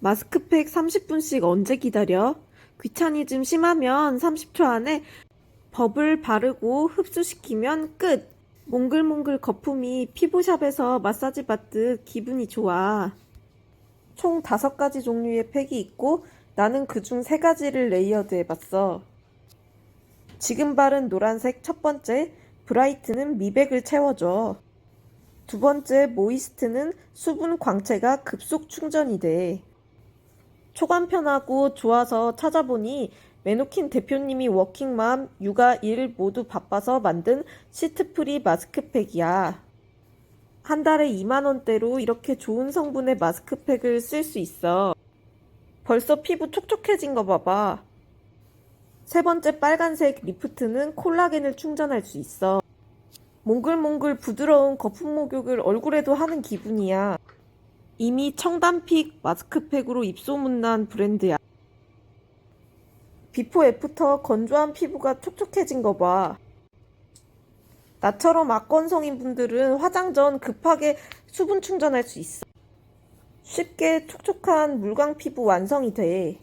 마스크팩 30분씩 언제 기다려? 귀차니즘 심하면 30초 안에 버블 바르고 흡수시키면 끝. 몽글몽글 거품이 피부샵에서 마사지 받듯 기분이 좋아. 총 다섯 가지 종류의 팩이 있고 나는 그중 세 가지를 레이어드 해봤어. 지금 바른 노란색 첫 번째, 브라이트는 미백을 채워줘. 두 번째, 모이스트는 수분 광채가 급속 충전이 돼. 초간 편하고 좋아서 찾아보니 메노킨 대표님이 워킹맘, 육아, 일 모두 바빠서 만든 시트프리 마스크팩이야. 한 달에 2만원대로 이렇게 좋은 성분의 마스크팩을 쓸 수 있어. 벌써 피부 촉촉해진 거 봐봐. 세 번째 빨간색 리프트는 콜라겐을 충전할 수 있어. 몽글몽글 부드러운 거품 목욕을 얼굴에도 하는 기분이야. 이미 청담픽 마스크팩으로 입소문난 브랜드야. 비포 애프터 건조한 피부가 촉촉해진 거 봐. 나처럼 악건성인 분들은 화장 전 급하게 수분 충전할 수 있어. 쉽게 촉촉한 물광 피부 완성이 돼.